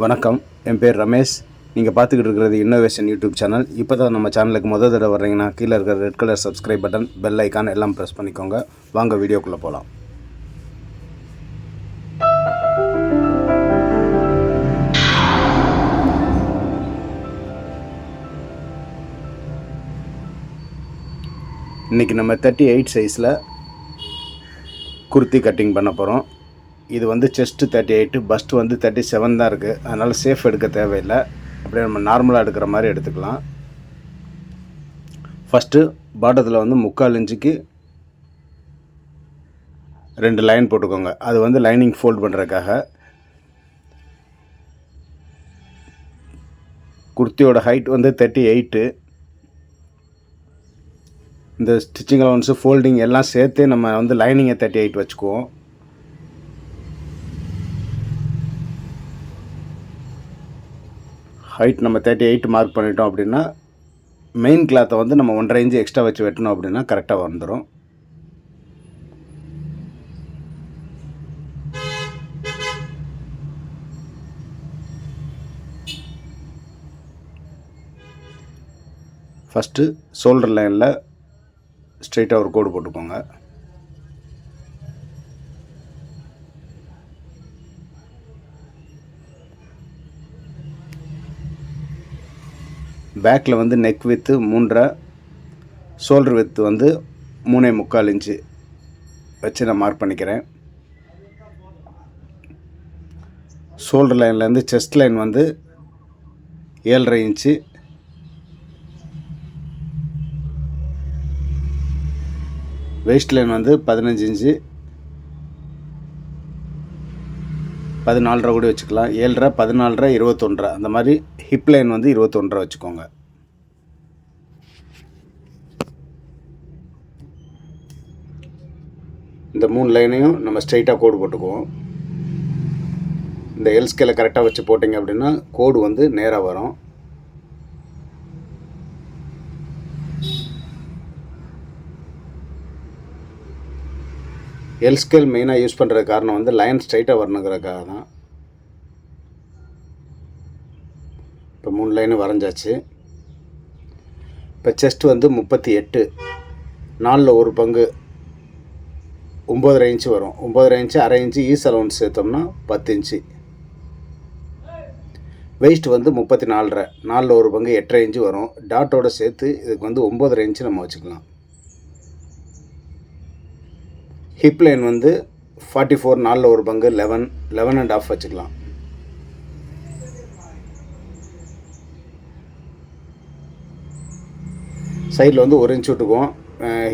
வணக்கம். என் பேர் ரமேஷ். நீங்கள் பார்த்துக்கிட்டு இருக்கிறது இன்னோவேஷன் யூடியூப் சேனல் இப்போ தான் நம்ம சேனலுக்கு முதல் தடவை வர்றீங்கன்னா கீழே இருக்கிற red colour subscribe button bell icon எல்லாம் ப்ரெஸ் பண்ணிக்கோங்க. வாங்க வீடியோக்குள்ளே போகலாம் இன்றைக்கி நம்ம தேர்ட்டி எயிட் சைஸில் குர்த்தி கட்டிங் பண்ண போகிறோம் இது வந்து செஸ்ட்டு தேர்ட்டி எயிட்டு பஸ்ட் வந்து தேர்ட்டி செவன் தான் இருக்குது அதனால் சேஃப் எடுக்க தேவையில்லை. அப்படியே நம்ம நார்மலாக எடுக்கிற மாதிரி எடுத்துக்கலாம். ஃபஸ்ட்டு பாட்டத்தில் வந்து முக்கால் இன்ச்சுக்கு ரெண்டு லைன் போட்டுக்கோங்க. அது வந்து லைனிங் ஃபோல்ட் பண்ணுறதுக்காக குர்த்தியோட ஹைட் வந்து தேர்ட்டி எயிட்டு இந்த ஸ்டிச்சிங் அலவன்ஸு ஃபோல்டிங் எல்லாம் சேர்த்து நம்ம வந்து லைனிங்கை தேர்ட்டி எயிட் வச்சுக்குவோம். ஹைட் நம்ம தேர்ட்டி எயிட் மார்க் பண்ணிட்டோம் அப்படின்னா மெயின் கிளாத்தை வந்து நம்ம ஒன்றரை இன்ச்சு எக்ஸ்ட்ரா வச்சு வெட்டணும் அப்படின்னா கரெக்டாக வந்துடும் ஃபஸ்ட்டு ஷோல்டர் லைனில் ஸ்ட்ரெயிட்டாக ஒரு கோடு போட்டுக்கோங்க. பேக்கில் வந்து நெக் வித்து மூன்றரை ஷோல்டர் வித்து வந்து மூணே முக்கால் இன்ச்சு வச்சு நான் மார்க் பண்ணிக்கிறேன். ஷோல்டர் லைன்லேருந்து செஸ்ட் லைன் வந்து ஏழரை இன்ச்சு வெயிஸ்ட் லைன் வந்து பதினஞ்சு இன்ச்சு பதினாலரை கூட வச்சுக்கலாம். ஏழரை பதினாலரை இருபத்தொன்றரை. அந்த மாதிரி ஹிப் லைன் வந்து இருபத்தொன்றரை வச்சுக்கோங்க. இந்த மூணு லைனையும் நம்ம ஸ்ட்ரைட்டாக கோடு போட்டுக்குவோம். இந்த எல் ஸ்கேலை கரெக்டாக வச்சு போட்டிங்க அப்படின்னா கோடு வந்து நேராக வரும். எல் ஸ்கேல் மெயினாக யூஸ் பண்ணுறது காரணம் வந்து லைன் ஸ்ட்ரைட்டாக வரணுங்கிறதுக்காக தான். இப்போ மூணு லைனு வரைஞ்சாச்சு. இப்போ செஸ்ட் வந்து முப்பத்தி எட்டு. நாலில் ஒரு பங்கு ஒம்பதரை இன்ச்சு வரும். ஒம்பதரை இன்ச்சு அரை இன்ச்சு ஈஸ் அலவுன்ஸ் சேர்த்தோம்னா பத்து இன்ச்சு வெயிஸ்ட் வந்து முப்பத்தி நாலரை. நாலில் ஒரு பங்கு எட்டரை இன்ச்சு வரும். டாட்டோட சேர்த்து இதுக்கு வந்து ஒம்பதரை இன்ச்சு நம்ம வச்சுக்கலாம். ஹிப் லைன் வந்து ஃபார்ட்டி ஃபோர் நாலில் ஒரு பங்கு லெவன் லெவன் அண்ட் ஆஃப் வச்சுக்கலாம். சைடில் வந்து ஒரு இன்ச் விட்டுக்குவோம்.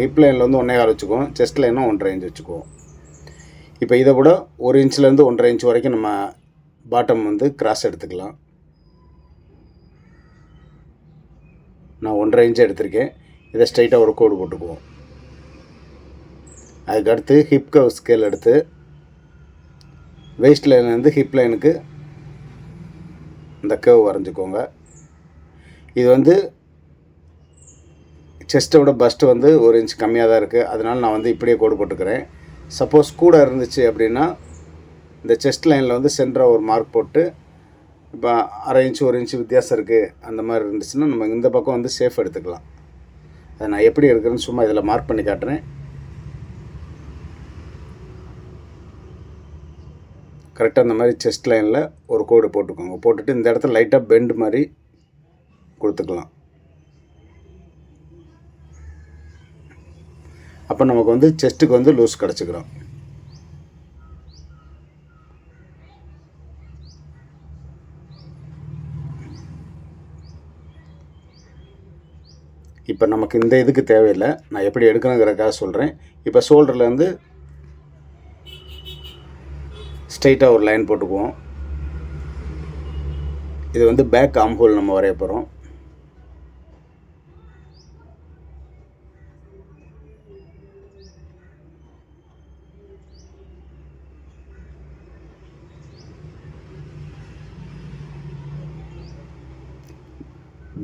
ஹிப் லைனில் வந்து ஒன்றே கால் வச்சுக்குவோம். செஸ்ட் லைனும் ஒன்றரை இன்ச் வச்சுக்குவோம். இப்போ இதை விட ஒரு இன்ச்லேருந்து ஒன்றரை இன்ச் வரைக்கும் நம்ம பாட்டம் வந்து கிராஸ் எடுத்துக்கலாம். நான் ஒன்றரை இன்ச் எடுத்திருக்கேன். இதை ஸ்ட்ரைட்டாக ஒரு கோடு போட்டுக்குவோம். அதுக்கடுத்து ஹிப் கவ் ஸ்கேல் எடுத்து வெயிஸ்ட் லைன்லேருந்து ஹிப் லைனுக்கு இந்த கேவ் வரைஞ்சிக்கோங்க. இது வந்து செஸ்ட்டை விட பஸ்ட்டு வந்து ஒரு இன்ச் கம்மியாக தான் இருக்குது அதனால் நான் வந்து இப்படியே கோடு போட்டுக்கிறேன். சப்போஸ் கூட இருந்துச்சு அப்படின்னா இந்த செஸ்ட் லைனில் வந்து சென்டராக ஒரு மார்க் போட்டு இப்போ அரை இன்ச்சு ஒரு இன்ச்சு வித்தியாசம் இருக்குது அந்த மாதிரி இருந்துச்சுன்னா நம்ம இந்த பக்கம் வந்து சேஃப் எடுத்துக்கலாம். அதை நான் எப்படி எடுக்கிறேன்னு சும்மா இதில் மார்க் பண்ணி காட்டுறேன். கரெக்டாக அந்த மாதிரி செஸ்ட் லைனில் ஒரு கோடு போட்டுக்கோங்க. போட்டுட்டு இந்த இடத்துல லைட்டாக பெண்டு மாதிரி கொடுத்துக்கலாம். அப்போ நமக்கு வந்து செஸ்ட்டுக்கு வந்து லூஸ் கிடச்சிக்கிறோம். இப்போ நமக்கு இந்த இதுக்கு தேவையில்லை. நான் எப்படி எடுக்கணுங்கிறக்காக சொல்கிறேன் இப்போ ஷோல்டர்லேருந்து ஸ்ட்ரைட்டாக ஒரு லைன் போட்டுக்குவோம். இது வந்து பேக் ஆம் ஹோல் நம்ம வரைய போகிறோம்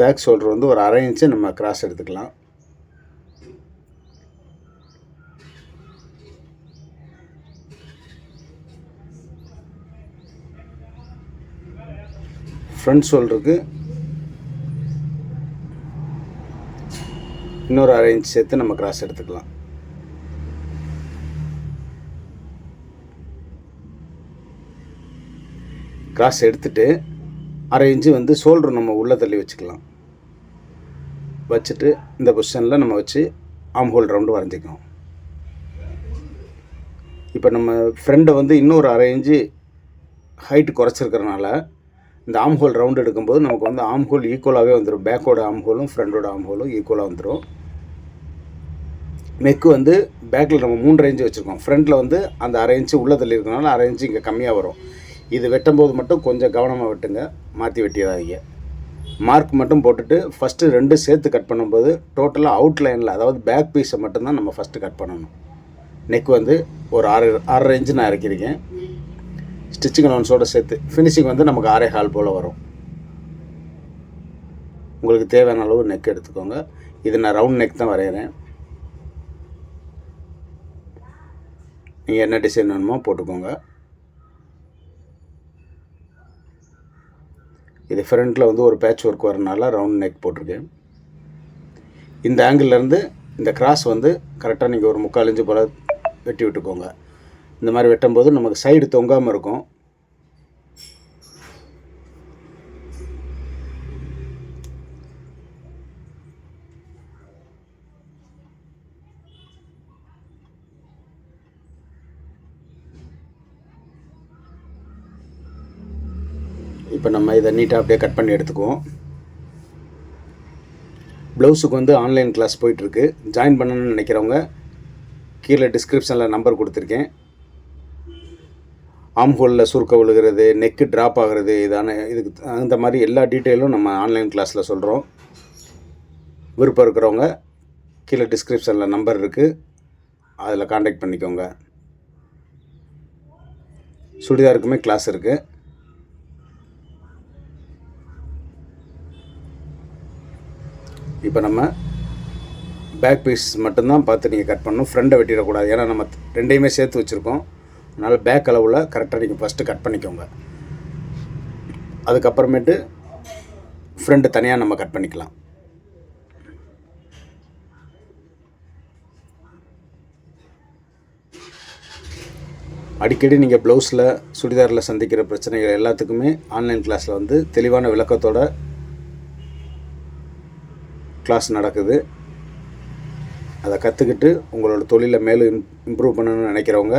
பேக் ஷோல்டர் வந்து ஒரு அரை இன்ச்சு நம்ம கிராஸ் எடுத்துக்கலாம். ஃப்ரண்ட் ஷோல்டருக்கு இன்னொரு அரை இன்ச் சேர்த்து நம்ம கிராஸ் எடுத்துக்கலாம். கிராஸ் எடுத்துட்டு அரை இன்ச்சு வந்து ஷோல்டர் நம்ம உள்ளே தள்ளி வச்சுக்கலாம். வச்சுட்டு இந்த பொசிஷனில் நம்ம வச்சு ஆம் ஹோல் ரவுண்டு வரைஞ்சிக்கலாம் இப்போ நம்ம ஃப்ரெண்டை வந்து இன்னொரு அரை இன்ச்சு ஹைட் குறைச்சிருக்கிறனால இந்த ஆம் ஹோல் ரவுண்ட் எடுக்கும்போது நமக்கு வந்து ஆம் ஹோல் ஈக்குவலாகவே வந்துடும் பேக்கோட ஆம் ஹோலும் ஃப்ரண்டோட ஆம் ஹோலும் ஈக்குவலாக வந்துடும் நெக்கு வந்து பேக்கில் நம்ம மூணு ரேஞ்சு வச்சுருக்கோம். ஃப்ரண்ட்டில் வந்து அந்த அரை இன்ச்சு உள்ளே தள்ளி இருக்கனால அரை இன்ச்சு இங்கே கம்மியாக வரும். இது வெட்டும்போது மட்டும் கொஞ்சம் கவனமாக வெட்டுங்க. மாற்றி வெட்டிடாதீங்க. மார்க் மட்டும் போட்டுட்டு ஃபஸ்ட்டு ரெண்டு சேர்த்து கட் பண்ணும்போது டோட்டலாக அவுட்லைனில் அதாவது பேக் பீஸை மட்டும்தான் நம்ம ஃபஸ்ட்டு கட் பண்ணணும். நெக் வந்து ஒரு ஆறு ஆறு ரேஞ்சு நான் இறக்கிருக்கேன் ஸ்டிச்சிங் அலவன்ஸோடு சேர்த்து ஃபினிஷிங் வந்து நமக்கு ஆறே ஹால் போல் வரும். உங்களுக்கு தேவையான அளவு நெக் எடுத்துக்கோங்க. இது நான் ரவுண்ட் நெக் தான் வரைகிறேன் நீங்கள் என்ன டிசைன் வேணுமோ போட்டுக்கோங்க. இது ஃப்ரண்ட்டில் வந்து ஒரு பேட்ச் ஒர்க் வரனால ரவுண்ட் நெக் போட்டிருக்கேன். இந்த ஆங்கிள்லேருந்து இந்த கிராஸ் வந்து கரெக்டாக நீங்கள் ஒரு முக்கால் இஞ்சு போல் வெட்டி விட்டுக்கோங்க. இந்த மாதிரி வெட்டும்போது நமக்கு சைடு தொங்காமல் இருக்கும். இப்போ நம்ம இதை நீட்டாக அப்படியே கட் பண்ணி எடுத்துக்குவோம். ப்ளவுஸுக்கு வந்து ஆன்லைன் கிளாஸ் போயிட்டுருக்கு ஜாயின் பண்ணணும்னு நினைக்கிறவங்க கீழே டிஸ்கிரிப்ஷனில் நம்பர் கொடுத்துருக்கேன். ஆம் ஹோலில் சுருக்க விழுகிறது நெக்கு ட்ராப் ஆகிறது இதான இதுக்கு அந்த மாதிரி எல்லா டீட்டெயிலும் நம்ம ஆன்லைன் கிளாஸில் சொல்கிறோம் விருப்பம் இருக்கிறவங்க கீழே டிஸ்கிரிப்ஷனில் நம்பர் இருக்குது அதில் காண்டாக்ட் பண்ணிக்கோங்க. சுடிதாருக்குமே கிளாஸ் இருக்குது இப்போ நம்ம பேக் பீஸ் மட்டும்தான் பார்த்து நீங்கள் கட் பண்ணணும். ஃப்ரெண்டை வெட்டிடக்கூடாது. ஏன்னா நம்ம ரெண்டையுமே சேர்த்து வச்சுருக்கோம். அதனால் பேக் அளவில் கரெக்டாக நீங்கள் ஃபஸ்ட்டு கட் பண்ணிக்கோங்க. அதுக்கப்புறமேட்டு ஃப்ரெண்டு தனியாக நம்ம கட் பண்ணிக்கலாம். அடிக்கடி நீங்கள் ப்ளவுஸில் சுடிதாரில் சந்திக்கிற பிரச்சனைகள் எல்லாத்துக்குமே ஆன்லைன் கிளாஸில் வந்து தெளிவான விளக்கத்தோட கிளாஸ் நடக்குது. அதை கற்றுக்கிட்டு உங்களோட தொழிலை மேலும் இம்ப்ரூவ் பண்ணணும்னு நினைக்கிறவங்க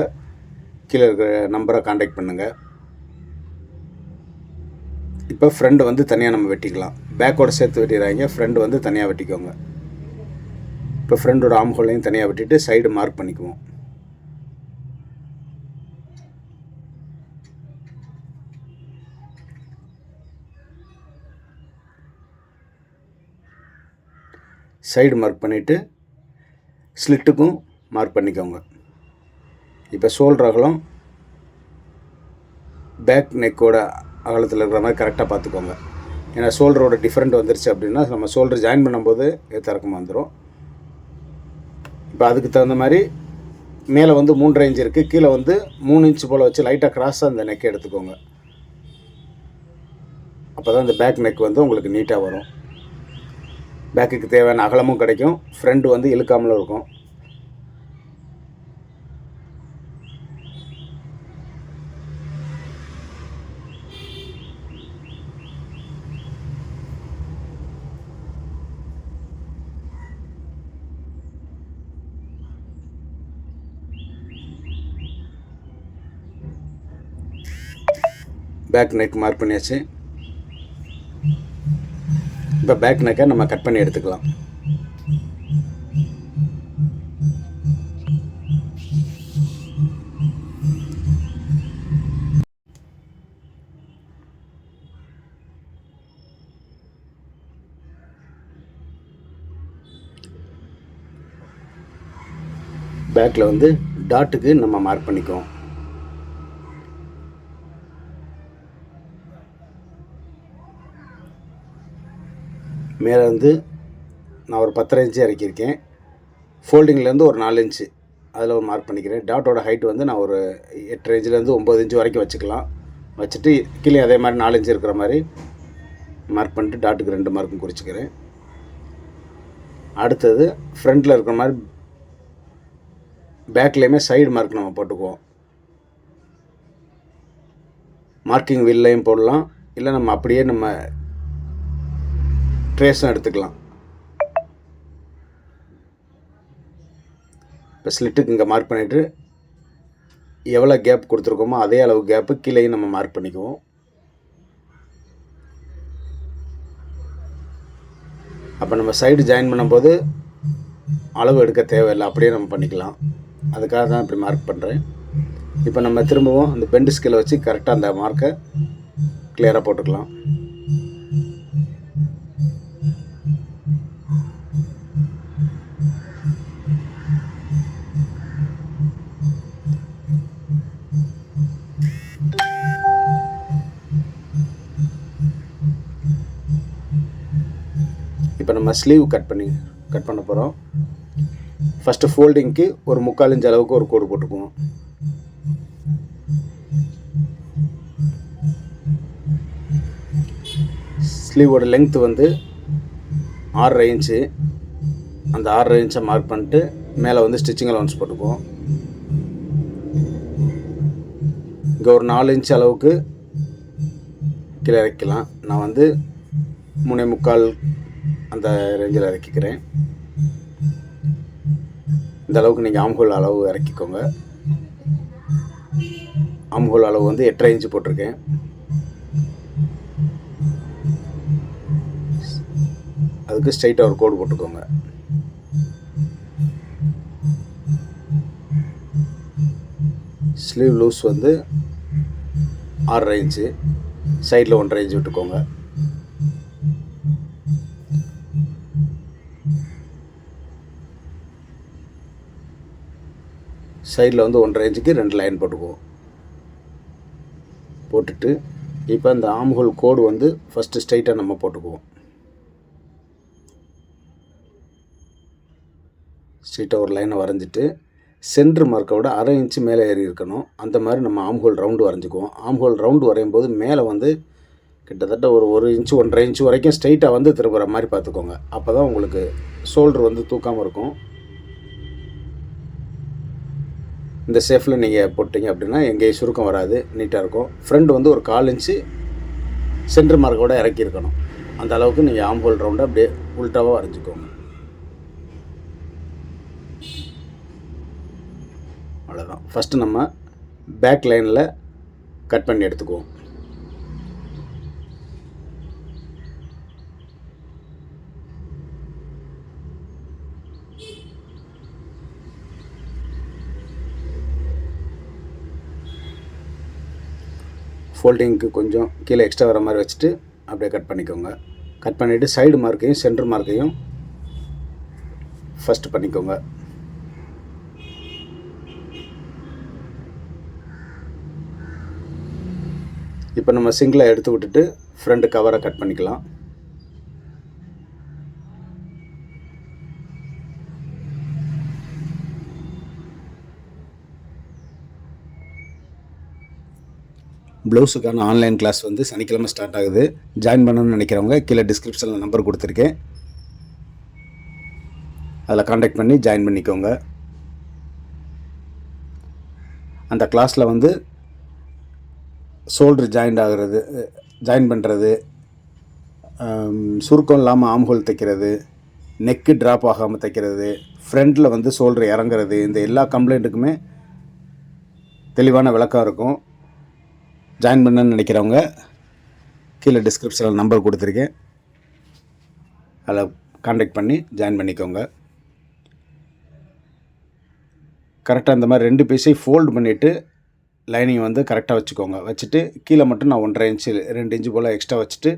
கீழே இருக்கிற நம்பரை காண்டாக்ட் பண்ணுங்கள் இப்போ ஃப்ரெண்டு வந்து தனியாக நம்ம வெட்டிக்கலாம். பேக்கோட சேர்த்து வெட்டிடுறாங்க ஃப்ரெண்டு வந்து தனியாக வெட்டிக்கோங்க. இப்போ ஃப்ரெண்டோட ஆம்ஹோலையும் தனியாக வெட்டிட்டு சைடு மார்க் பண்ணிக்குவோம். சைடு மார்க் பண்ணிவிட்டு ஸ்லிட்டுக்கும் மார்க் பண்ணிக்கோங்க. இப்போ ஷோல்டர் அகலம் பேக் நெக்கோட அகலத்தில் இருக்கிற மாதிரி கரெக்டாக பார்த்துக்கோங்க. ஏன்னா ஷோல்டரோட டிஃப்ரெண்ட் வந்துருச்சு அப்படின்னா நம்ம ஷோல்டர் ஜாயின் பண்ணும்போது திறக்கமாக வந்துடும் இப்போ அதுக்கு தகுந்த மாதிரி மேலே வந்து மூன்றரை இன்ச் இருக்குது கீழே வந்து மூணு இன்ச் போல் வச்சு லைட்டாக க்ராஸாக அந்த நெக்கை எடுத்துக்கோங்க. அப்போ தான் இந்த பேக் நெக் வந்து உங்களுக்கு நீட்டாக வரும். பேக்குக்கு தேவையான அகலமும் கிடைக்கும். ஃப்ரண்ட் வந்து இழுக்காமலும் இருக்கும். பேக் நெக் மார்க் பண்ணியாச்சு. இப்போ பேக் நெக்கை நம்ம கட் பண்ணி எடுத்துக்கலாம். பேக்கில் வந்து டாட்டுக்கு நம்ம மார்க் பண்ணிக்குவோம். மேலே வந்து நான் ஒரு பத்தரை இன்ச்சு இறக்கியிருக்கேன். ஃபோல்டிங்லேருந்து ஒரு நாலு இன்ச்சு அதில் ஒரு மார்க் பண்ணிக்கிறேன். டாட்டோட ஹைட் வந்து நான் ஒரு எட்டு இன்ச்சிலேருந்து ஒம்பது இன்ச்சு வரைக்கும் வச்சுக்கலாம். வச்சுட்டு கீழே அதே மாதிரி நாலு இன்ச்சு இருக்கிற மாதிரி மார்க் பண்ணிட்டு டாட்டுக்கு ரெண்டு மார்க்கும் குறிச்சிக்கிறேன். அடுத்தது ஃப்ரண்ட்டில் இருக்கிற மாதிரி பேக்லேயுமே சைடு மார்க் நம்ம போட்டுக்குவோம். மார்க்கிங் வில்லையும் போடலாம். இல்லை நம்ம அப்படியே நம்ம ட்ரேஸும் எடுத்துக்கலாம். இப்போ ஸ்லிட்டுக்கு இங்கே மார்க் பண்ணிவிட்டு எவ்வளோ கேப் கொடுத்துருக்கோமோ அதே அளவு கேப்பு கீழேயும் நம்ம மார்க் பண்ணிக்குவோம். அப்போ நம்ம சைடு ஜாயின் பண்ணும்போது அளவு எடுக்க தேவையில்லை அப்படியே நம்ம பண்ணிக்கலாம். அதுக்காக தான் இப்படி மார்க் பண்ணுறேன் இப்போ நம்ம திரும்பவும் அந்த பெண்டு ஸ்கேலை வச்சு கரெக்டாக அந்த மார்க்கை கிளியராக போட்டுக்கலாம். ஸ்லீவ் கட் பண்ணி கட் பண்ண போகிறோம் ஃபஸ்ட்டு ஃபோல்டிங்க்கு ஒரு முக்கால் இன்ச் அளவுக்கு ஒரு கோடு போட்டுக்குவோம். ஸ்லீவோட லென்த்து வந்து ஆறரை இன்ச்சு அந்த ஆறரை இன்ச்சை மார்க் பண்ணிட்டு மேலே வந்து ஸ்டிச்சிங் அலவன்ஸ் போட்டுக்குவோம். இங்கே ஒரு நாலு இன்ச் அளவுக்கு கீழே இறக்கலாம் நான் வந்து மூணே முக்கால் அந்த ரேஞ்சில் இறக்கிக்கிறேன். இந்த அளவுக்கு நீங்கள் ஆம்ஹோல் அளவு இறக்கிக்கோங்க. ஆம்ஹோல் அளவு வந்து எட்டரை இன்ச்சு போட்டிருக்கேன். அதுக்கு ஸ்ட்ரைட்டாக ஒரு கோடு போட்டுக்கோங்க. ஸ்லீவ் லூஸ் வந்து ஆறரை இன்ச்சு சைடில் ஒன்றரை இன்ச்சு விட்டுக்கோங்க. சைடில் வந்து ஒன்றரை இன்ச்சுக்கு ரெண்டு லைன் போட்டுக்குவோம். போட்டுட்டு இப்போ அந்த ஆம்ஹோல் கோடு வந்து ஃபஸ்ட்டு ஸ்ட்ரைட்டாக நம்ம போட்டுக்குவோம். ஸ்ட்ரைட்டாக ஒரு லைனை வரைஞ்சிட்டு சென்ட்ரு மார்க்கை விட அரை இன்ச்சு மேலே ஏறி இருக்கணும். அந்த மாதிரி நம்ம ஆம்ஹோல் ரவுண்டு வரைஞ்சிக்குவோம். ஆம்ஹோல் ரவுண்டு வரையும் போது மேலே வந்து கிட்டத்தட்ட ஒரு ஒரு இன்ச்சு ஒன்றரை இன்ச்சு வரைக்கும் ஸ்ட்ரைட்டாக வந்து திரும்புகிற மாதிரி பார்த்துக்கோங்க. அப்போ தான் உங்களுக்கு ஷோல்டர் வந்து தூக்காமல் இருக்கும். இந்த ஷேஃபில் நீங்கள் போட்டிங்க அப்படின்னா எங்கேயும் சுருக்கம் வராது நீட்டாக இருக்கும். ஃப்ரண்ட் வந்து ஒரு கால் இன்ச்சு சென்டர் மார்க்கோட இறக்கியிருக்கணும் அந்த அளவுக்கு நீங்கள் ஆம்போல் ரவுண்டை அப்படியே உல்ட்டாவாக வரைஞ்சிக்கோங்க. அவ்வளோதான் ஃபஸ்ட்டு நம்ம பேக் லைனில் கட் பண்ணி எடுத்துக்குவோம். ஃபோல்டிங்க்கு கொஞ்சம் கீழே எக்ஸ்ட்ரா வர மாதிரி வச்சுட்டு அப்படியே கட் பண்ணிக்கோங்க. கட் பண்ணிவிட்டு சைடு மார்க்கையும் சென்டர் மார்க்கையும் ஃபஸ்ட்டு பண்ணிக்கோங்க. இப்போ நம்ம சிங்கிளை எடுத்து விட்டுட்டு ஃப்ரண்ட் கவரை கட் பண்ணிக்கலாம். ப்ளவுஸுக்கான ஆன்லைன் கிளாஸ் வந்து சனிக்கிழமை ஸ்டார்ட் ஆகுது. ஜாயின் பண்ணணும்னு நினைக்கிறவங்க கீழே டிஸ்கிரிப்ஷனில் நம்பர் கொடுத்துருக்கேன். அதில் காண்டாக்ட் பண்ணி ஜாயின் பண்ணிக்கோங்க. அந்த கிளாஸில் வந்து ஷோல்ட்ரு ஜாயிண்ட் ஆகிறது ஜாயின் பண்ணுறது சுருக்கம் இல்லாமல் ஆம்ஹோல் தைக்கிறது நெக்கு ட்ராப் ஆகாமல் தைக்கிறது ஃப்ரண்ட்டில் வந்து ஷோல்ட்ரு இறங்குறது இந்த எல்லா கம்ப்ளைண்ட்டுக்குமே தெளிவான விளக்கம் இருக்கும். ஜாயின் பண்ணணும்னு நினைக்கிறவங்க கீழே டிஸ்கிரிப்ஷனில் நம்பர் கொடுத்துருக்கேன். அதில் காண்டாக்ட் பண்ணி ஜாயின் பண்ணிக்கோங்க. கரெக்டாக இந்த மாதிரி ரெண்டு பீஸையும் ஃபோல்டு பண்ணிவிட்டு லைனிங் வந்து கரெக்டாக வச்சுக்கோங்க. வச்சுட்டு கீழே மட்டும் நான் ஒன்றரை இன்ச்சு ரெண்டு இன்ச்சு போல் எக்ஸ்ட்ரா வச்சுட்டு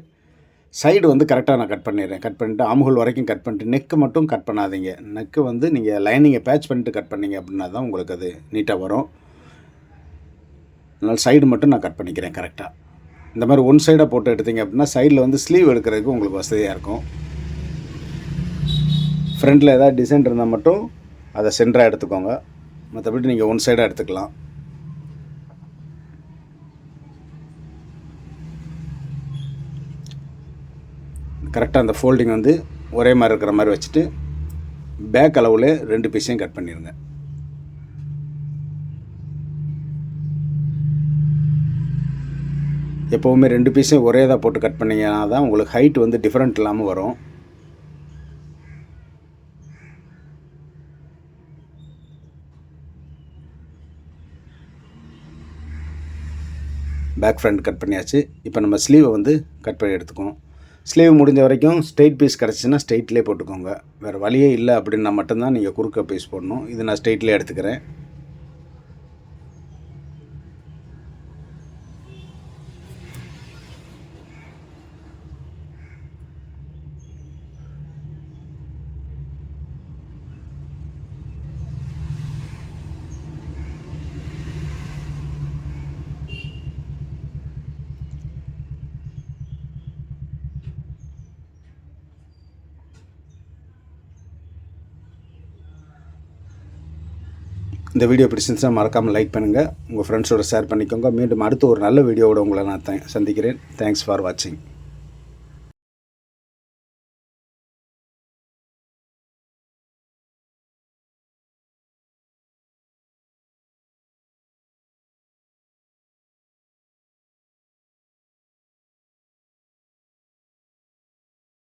சைடு வந்து கரெக்டாக நான் கட் பண்ணிடுறேன். கட் பண்ணிவிட்டு ஆம்ஹோல் வரைக்கும் கட் பண்ணிட்டு நெக்கு மட்டும் கட் பண்ணாதீங்க. நெக்கு வந்து நீங்கள் லைனிங்கை பேட்ச் பண்ணிட்டு கட் பண்ணீங்க அப்படின்னா தான் உங்களுக்கு அது நீட்டாக வரும். அதனால் சைடு மட்டும் நான் கட் பண்ணிக்கிறேன் கரெக்டாக இந்த மாதிரி ஒன் சைடாக போட்டு எடுத்தீங்க அப்படின்னா சைடில் வந்து ஸ்லீவ் எடுக்கிறதுக்கு உங்களுக்கு வசதியாக இருக்கும். ஃப்ரண்ட்டில் ஏதாவது டிசைன் இருந்தால் மட்டும் அதை சென்டராக எடுத்துக்கோங்க. மற்றபடி நீங்கள் ஒன் சைடாக எடுத்துக்கலாம். கரெக்டாக அந்த ஃபோல்டிங் வந்து ஒரே மாதிரி இருக்கிற மாதிரி வச்சுட்டு பேக் அளவில் ரெண்டு பீஸையும் கட் பண்ணிடுங்க எப்போவுமே ரெண்டு பீஸையும் ஒரே இதாக போட்டு கட் பண்ணிங்கன்னா தான் உங்களுக்கு ஹைட் வந்து டிஃப்ரெண்ட் இல்லாமல் வரும். பேக் ஃப்ரண்ட் கட் பண்ணியாச்சு. இப்போ நம்ம ஸ்லீவை வந்து கட் பண்ணி எடுத்துக்கணும் ஸ்லீவ் முடிஞ்ச வரைக்கும் ஸ்ட்ரெயிட் பீஸ் கிடச்சின்னா ஸ்ட்ரெயிட்லேயே போட்டுக்கோங்க. வேறு வழியே இல்லை அப்படின்னா மட்டும்தான் நீங்கள் குறுக்க பீஸ் போடணும். இது நான் ஸ்ட்ரெயிட்லேயே எடுத்துக்கிறேன். இந்த வீடியோ பிடிச்சிருந்துச்சா மறக்காமல் லைக் பண்ணுங்கள் உங்கள் ஃப்ரெண்ட்ஸோட ஷேர் பண்ணிக்கோங்க. மீண்டும் அடுத்து ஒரு நல்ல வீடியோவோட உங்களை நான் சந்திக்கிறேன். தேங்க்ஸ் ஃபார் வாட்சிங்